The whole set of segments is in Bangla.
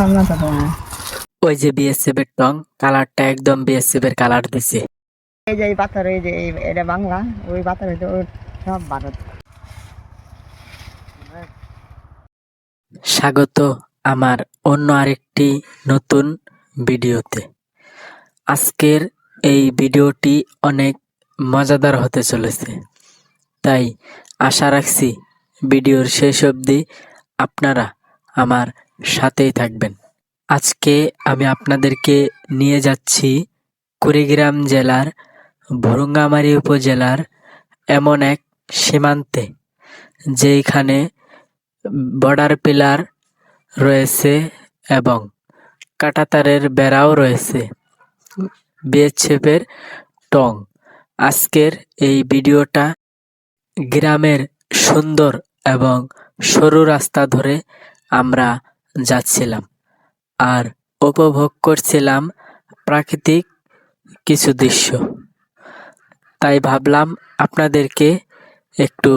তো। ওই যে বিএসএফ এর টং কালারটা একদম বিএসএফ এর কালার দিছে। এই যে এই পাথর এই যে এটা বাংলা ওই পাথর হইতো সব ভারত। স্বাগত আমার অন্য আরেকটি নতুন ভিডিওতে। আজকের এই ভিডিওটি অনেক মজাদার হতে চলেছে। তাই আশা রাখছি ভিডিওর শেষ অবধি আপনারা আমার সাথেই থাকবেন। আজকে আমি আপনাদেরকে নিয়ে যাচ্ছি কুড়িগ্রাম জেলার ভুরুঙ্গামারী উপজেলার এমন এক সীমান্তে যেখানে বর্ডার পিলার রয়েছে এবং কাটাতারের বেড়াও রয়েছে। বিএসএফের টং। আজকের এই ভিডিওটা গ্রামের সুন্দর এবং সরু রাস্তা ধরে আমরা যাচ্ছিলাম। আর উপভোগ করছিলাম প্রাকৃতিক কিছু দৃশ্য। তাই ভাবলাম আপনাদেরকে একটু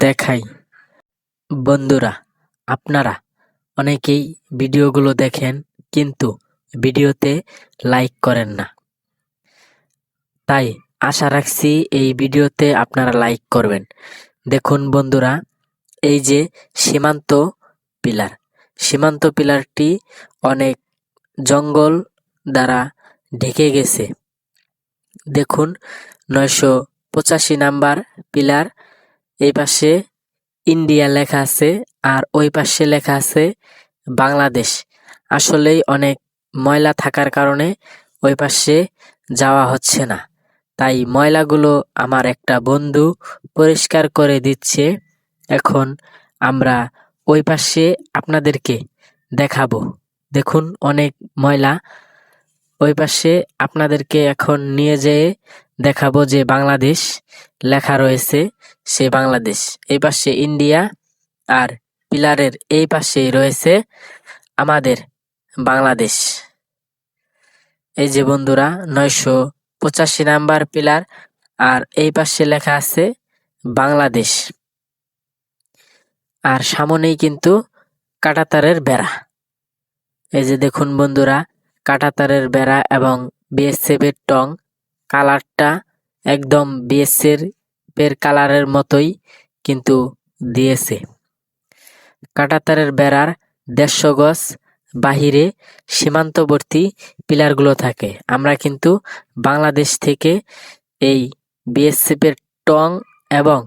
দেখাই। বন্ধুরা, আপনারা অনেকেই ভিডিওগুলো দেখেন কিন্তু ভিডিওতে লাইক করেন না। তাই আশা রাখছি এই ভিডিওতে আপনারা লাইক করবেন। দেখুন বন্ধুরা, এই যে সীমান্ত পিলার। সীমান্ত পিলারটি অনেক জঙ্গল দ্বারা ঢেকে গেছে। দেখুন, নয়শো পঁচাশি নাম্বার পিলার। এই পাশে ইন্ডিয়া লেখা আছে আর ওই পাশে লেখা আছে বাংলাদেশ। আসলেই অনেক ময়লা থাকার কারণে ওই পাশে যাওয়া হচ্ছে না। তাই ময়লাগুলো আমার একটা বন্ধু পরিষ্কার করে দিচ্ছে। এখন আমরা ওই পাশে আপনাদেরকে দেখাবো। দেখুন, অনেক ময়লা। ওই পাশে আপনাদেরকে এখন নিয়ে যেয়ে দেখাবো যে বাংলাদেশ লেখা রয়েছে সে বাংলাদেশ। এই পাশে ইন্ডিয়া আর পিলারের এই পাশে রয়েছে আমাদের বাংলাদেশ। এই যে বন্ধুরা, নয়শো পঁচাশি নাম্বার পিলার আর এই পাশে লেখা আছে বাংলাদেশ। আর সামনেই কিন্তু কাটাতারের বেড়া। এই যে দেখুন বন্ধুরা, কাটাতারের বেড়া এবং বিএসএফ এর টং, কালারটা একদম বিএসএর এর কালারের মতোই কিন্তু দিয়েছে। কাটাতারের বেড়ার দেড়শো গজ বাহিরে সীমান্তবর্তী পিলারগুলো থাকে। আমরা কিন্তু বাংলাদেশ থেকে এই বিএসএফ এর টং এবং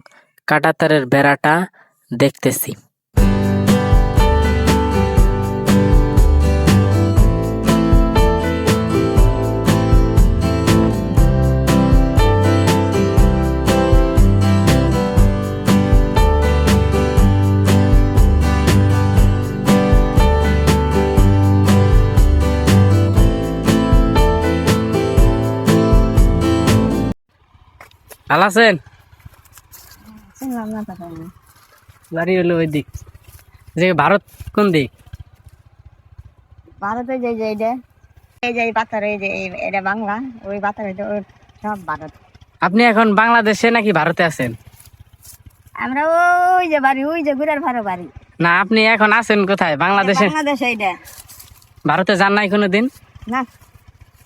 কাটাতারের বেড়াটা দেখতেছি। ভালো আছেন চিনলাম না তো তোমায়। বাড়ি হলো ওই দিক। যে ভারত কোন দিক? ভারতে যে যে এইটা এই যে পাথর এই যে এটা বাংলা ওই পাথর ওই সব ভারত। আপনি এখন বাংলাদেশে নাকি ভারতে আছেন? আমরা ওই যে বাড়ি ওই যে গুড়ার ভাড়া বাড়ি। না আপনি এখন আছেন কোথায়? বাংলাদেশে? বাংলাদেশ এইটা। ভারতে যান নাই কোনোদিন? না।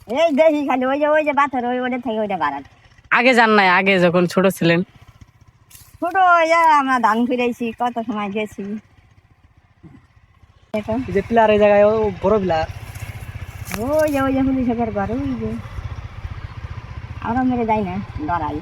এই দেখি খালি ওই যে ওই যে পাথর ওই ওটা থেকে ওইটা ভারত আগে যান নাই আগে যখন ছোট ছিলেন। ছোট ইয়া আমরা ধান ফিরাইছি কত সময় গেছি। যে পিলার এই জায়গায় বড় পিলার। ওই যে ওই যে পুলিশের ঘর ওই যে। আমরা মেরে যাই না ডরাই